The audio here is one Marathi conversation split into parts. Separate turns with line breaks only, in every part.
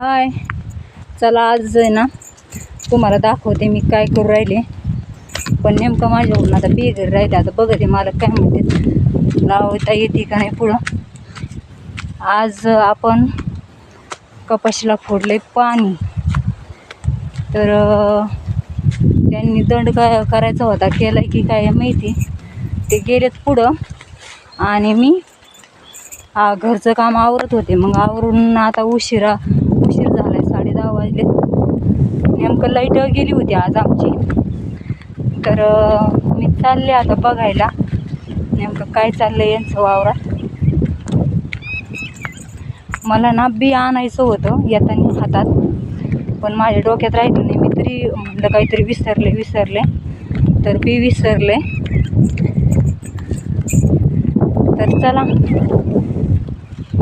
हाय. चला आज आहे ना तुम्हाला दाखवते मी काय करू राहिले. पण नेमकं माझ्याकडून आता बिघड राहिले. आता बघते मला काय म्हणते. लावता येते का नाही पुढं. आज आपण कपाशीला फोडले पाणी. तर त्यांनी दंड काय करायचा होता केला की काय माहिती. ते गेलेत पुढं. आणि मी घरचं काम आवरत होते. मग आवरून आता उशिरा झाला आहे साडे दहा वाजले नेमकं लाइट गेली होती आज आमची. तर मी चालले आता बघायला. नेमकं काय चाललं आहे यांचं वावरात. मला ना बी आणायचं होतं येताना हातात. पण माझ्या डोक्यात राहिलं नाही. मी तरी म्हटलं काहीतरी विसरले विसरले. तर बी विसरले. तर चला.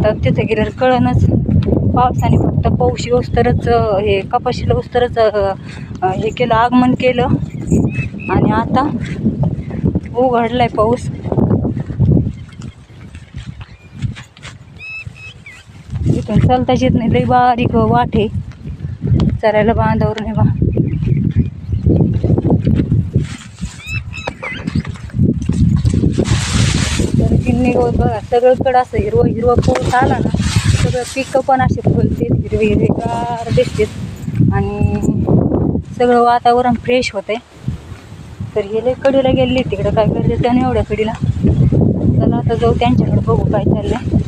तर तिथे गेल्यावर कळनच पावसाने पण पाऊस पौशी उस्तरच हे कपाशीला उस्तरच हे केलं आगमन केलं. आणि आता उघडलाय पाऊस. इथून चालताच येत नाही लई बारीक वाट आहे. चरायला बांधावर नाही बा तर गिन्नी गवत बघा सगळीकडं असं हिरवं हिरवं पाऊस आला ना. सगळं पिकं पण असे फुलते हिरवे हिरवेगार दिसतेत आणि सगळं वातावरण फ्रेश होते तर गेले कडीला गेले तिकडं काय करते त्याने एवढ्या कडीला? चला आता जाऊ त्यांच्याकडे बघू काय चाललंय.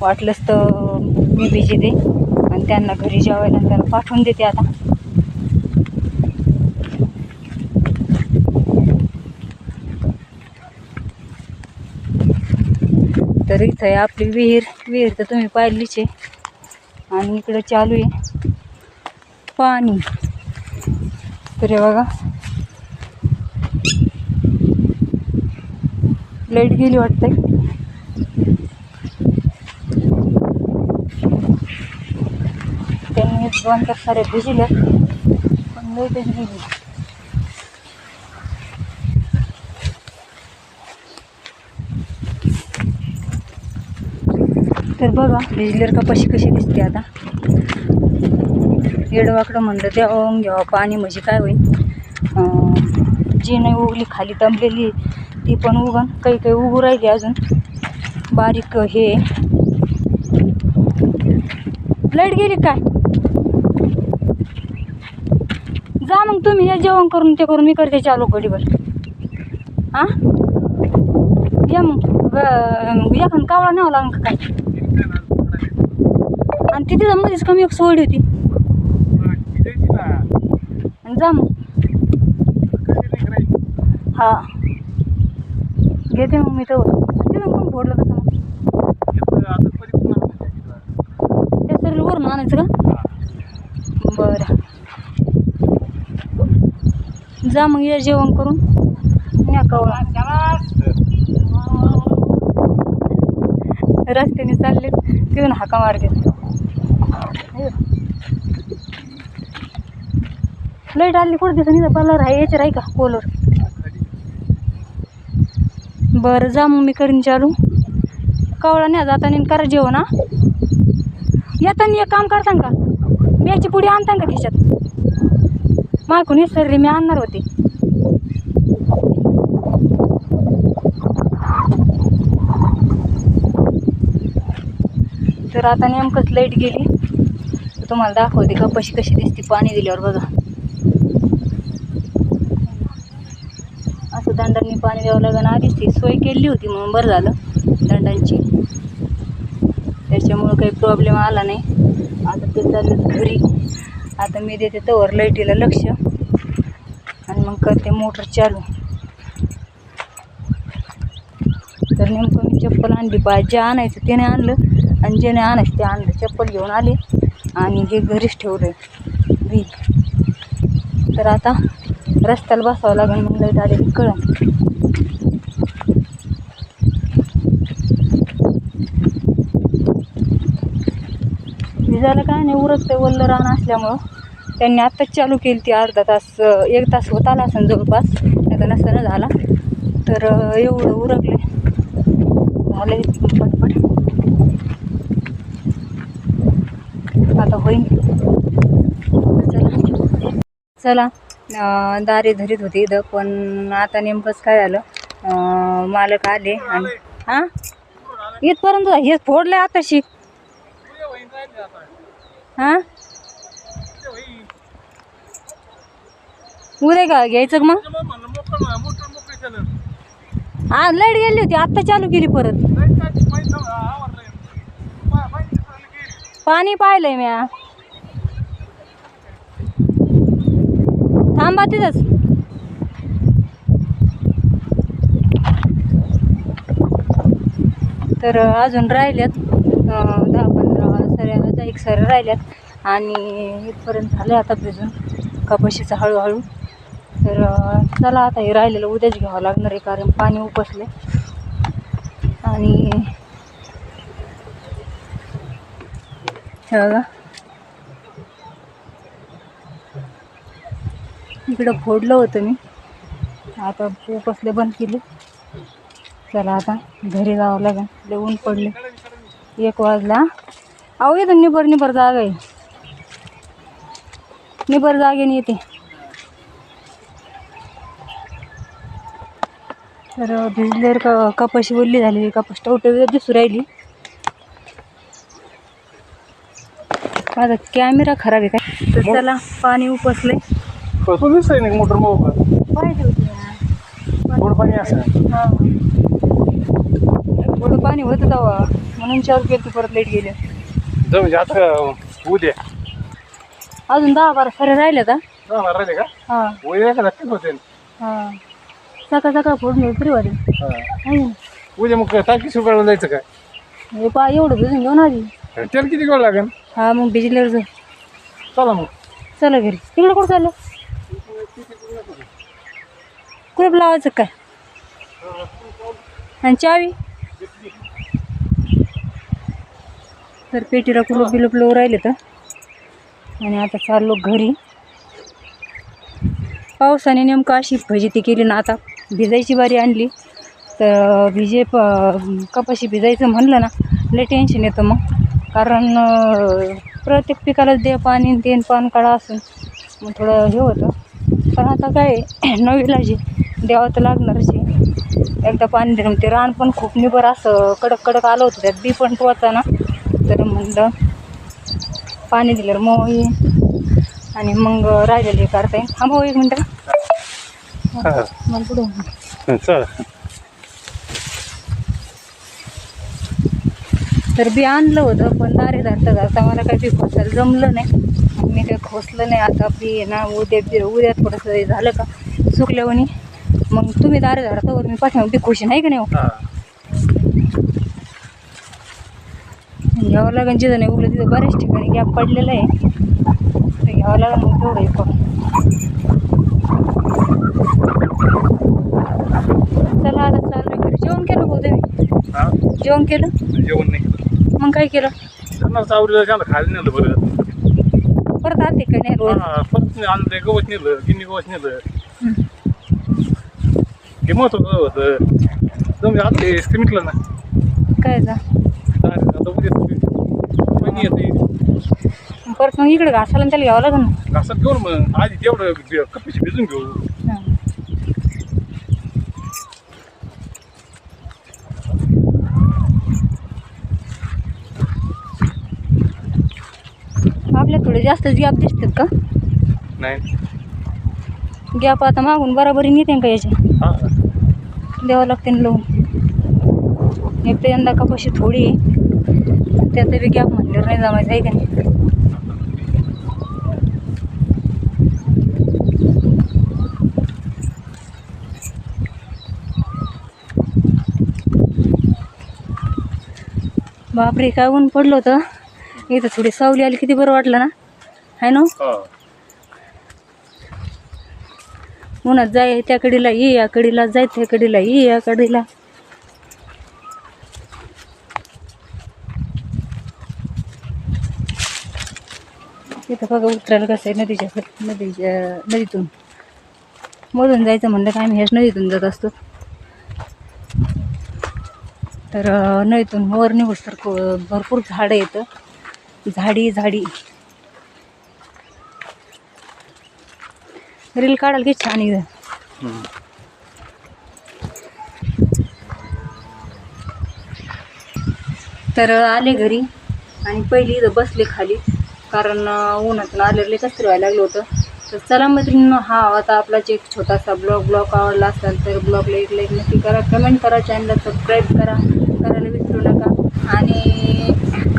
वाटलंच तर मी भिजी दे आणि त्यांना घरी जेवायला त्यांना पाठवून देते आता. तर इथं आहे आपली विहीर. विहीर तर तुम्ही पाहिलीच आहे. आणि इकडं चालू आहे. पाणी. तर हे बघा. लाइट गेली वाटतंय. त्यांनी दोन तास सारे भिजले पण लाईटच गेली. तर बघा भिजल्यावर कपाशी कशी दिसते आता. येडवाकडं म्हणलं द्यावं घ्यावा पाणी म्हणजे काय होईल? जी नाही उगली खाली दमलेली ती पण उगन. काही काही उगू राहिली अजून. बारीक हे लाइट गेली काय? जा मग तुम्ही या जेवण करून ते करून मी करते चालू गडीवर हां? या मग. या एखाद कावळा न्यावं लागेल का काय? तिथे मध्येच कमी एक सोडी होती. आणि जा मग. हा. घेते मग मी तर. ते मग फोडलं कसं मग? ते सर वरून आणायचं का? बरं. जा मग या जेवण करून. या कवळा. रस्त्याने चालले तिथून हाका मारते लाइट आली कुठं दिसत नाही कलर आहे याचे आहे का? पोलर बरं जा मग मी करीन चालू. कवळा नाही जाताना करा जेवण हा. येताना एक काम करता का बियाची पुढे आणता का खिशात? मागून विसरली मी आणणार होते. तर आता नेमकंच लाइट गेली. तुम्हाला दाखवते कपाशी कशी दिसते पाणी दिल्यावर बघा. असं दंडांनी पाणी द्यावं लागेल. आधीच ती सोय केली होती म्हणून बरं झालं दंडांची. त्याच्यामुळं काही प्रॉब्लेम आला नाही. आता ते चाललं घरी. आता मी देते तवर लाईटीला लक्ष. आणि मग करते मोटर चालू. तर नेमकं मी चप्पल आणली. पाहिजे जे आणायचं त्याने आणलं आणि ज्याने आणायचं ते आणलं. चप्पल घेऊन आले. आणि हे घरीच ठेवलं वीज तर आता रस्त्याला बसावं लागेल मग लाइट आलेली कळण भिजायला काय नाही उरकते वल्ल रान असल्यामुळं. त्यांनी आत्ताच चालू केली ती अर्धा तास एक तास होत आला असेल जवळपास. नाही तर नसताना झाला. तर एवढं उरकलं झालं पटपट. होईल. चला. दारे धरीत होते इथं पण आता नेमकंच काय झालं? मालक आले आणि हां? इथपर्यंत हे फोडलं आताशी. हां? उद्या का घ्यायचं मग? हा लाइट गेली होती. आत्ता चालू केली परत. पाणी पाहिलंय म्या. थांबा तिथंच. तर अजून राहिल्यात दहा पंधरा सऱ्या दहा एक सऱ्या राहिल्यात. आणि इथपर्यंत झालं आता भिजून कपाशीचं हळूहळू. तर चला आता हे राहिलेलं उद्याच घ्यावं लागणार आहे कारण पाणी उपसले आणि हे बघा. इकडं फोडलं होतं मी. आता उपसले बंद केले. चला आता घरी जावं लागेल. लय ऊन पडले. एक वाजला. अहो इथून निबर निबर जागा आहे. निबर जागेने येते. तर भिजलेर क कपाशी ओल्ली झालेली कपास टवटवी दिसू राहिली. माझा कॅमेरा खराब आहे काय? तर चला पाणी उपसले.
तू दिसतंय ना मोटर मोबाईल
पाहिजे होते
थोडं पाणी असं.
हा. थोडं पाणी होतं तेव्हा. म्हणून चार गेली परत लेट गेले.
जाऊ म्हणजे आता उद्या.
अजून दहा बारा सरे राहिले का
जाणार राहिले का?
हा.
उद्या होते
हा. सकाळ सकाळ फोडून फ्री वाटे
उद्या मग टाकी सुकाळून जायचं काय?
हे पा एवढं भिजून घेऊन आधी.
त्याला किती वेळ लागेल?
हा मग भिजल्यावर जा.
चला मग.
चला घरी. तिकडे कुठं चाललं? कुठं लावायचं काय? आणि चावी? तर पेटीला कुलप बिलप लोव राहिले तर आणि आता चाललो घरी. पावसाने नेमकं अशी फजिती केली ना आता भिजायची बारी आणली. तर भिजे प कपाशी भिजायचं म्हणलं ना लय टेन्शन येतं मग. कारण प्रत्येक पिकालाच दे पाणी आणि तेन पान काढा असून मग थोडं हे होतं. पण आता काय नवीला जे द्यावं तर लागणारच आहे एकदा पाणी दिलं मग ते रान पण खूप निबर असं कडक कडक आलं होतं. त्यात बी पण टोचा ना. तर म्हणलं पाणी दिल्यावर मग आणि मग राहिलेले करता येईल हा भाऊ एक मिनटं. मला पुढं
चला.
तर बी आणलं होतं पण दारे धरता धरता मला काही बी खोसायला जमलं नाही. मी काही खोसलं नाही. आता बी ना उद्या बी उद्या थोडंसं हे झालं का सुकल्यावनी मग तुम्ही दारे धरतावर मी पाठीमाग बी खुशी नाही का नाही हो?
हा.
घ्यावं लागेल जिथं नाही उगलं तिथं बऱ्याच ठिकाणी गॅप पडलेला आहे. ते घ्यावं लागेल मग तेवढं करून. चला आता चालू जेवण केलं तुम्ही?
हा.
जेवण केलं?
जेवण नाही केलं.
मग काय केलं?
त्यांना चावरीला त्यांना खायला नेलं बरं.
परत आलते का नाही रोज?
हा परत आणलं गवत नेलं गिन्नी गवत नेलं.
हे
महत्वाचं होतं. जमलं आता हे सिमेंटलं ना.
काय जा?
चालेल, आता उद्या पाणी येते.
परत मग इकडे घासायला आणि त्याला घ्यावं लागेल ना.
घासात घेऊन मग आधी तेवढं बि- कपीशी भिजून घेऊ.
आपल्या थोडे जास्तच गॅप दिसतात का?
नाही.
गॅप आता मागून बराबरी नेते का याच्या
हा.
द्यावं लागते ना लावून एक तर यंदा कपाशी थोडी आहे. त्यात बी गॅप म्हणल्यावर नाही जमायचं आहे का नाही? बापरे काय ऊन पडलं होतं? इथं थोडी सावली आली किती बरं वाटलं ना? आहे ना
हा?
उन्हात जाय त्या कडीला ये या कडीला जाय त्या कडीला ये या कडीला. इथं बघा उतरायला कसं आहे नदीच्या नदीच्या नदीतून. मधून जायचं म्हणलं का आम्ही ह्याच नदीतून जात असतो. तर नदीतून वर निघूस तर भरपूर झाडं येतं. झाडी झाडी. रील काढाल की छान इथं. तर आले घरी आणि पहिली इथं बसले खाली कारण उन्हातून आलेले कसं व्हायला लागलं होतं. तर चला मैत्रिणीनं हा आता आपला जे एक छोटासा ब्लॉग ब्लॉग आवडला असेल तर ब्लॉगला एक लाईक नक्की करा कमेंट करा चॅनलला सबस्क्राईब करा. करायला विसरू नका.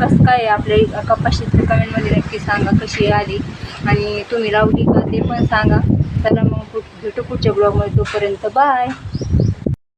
कसं काय आपल्या कपाशी कमेंटमध्ये नक्की सांगा कशी आली आणि तुम्ही लावली का ते पण सांगा. चला मग भेटू पुढच्या ब्लॉगमध्ये तोपर्यंत बाय.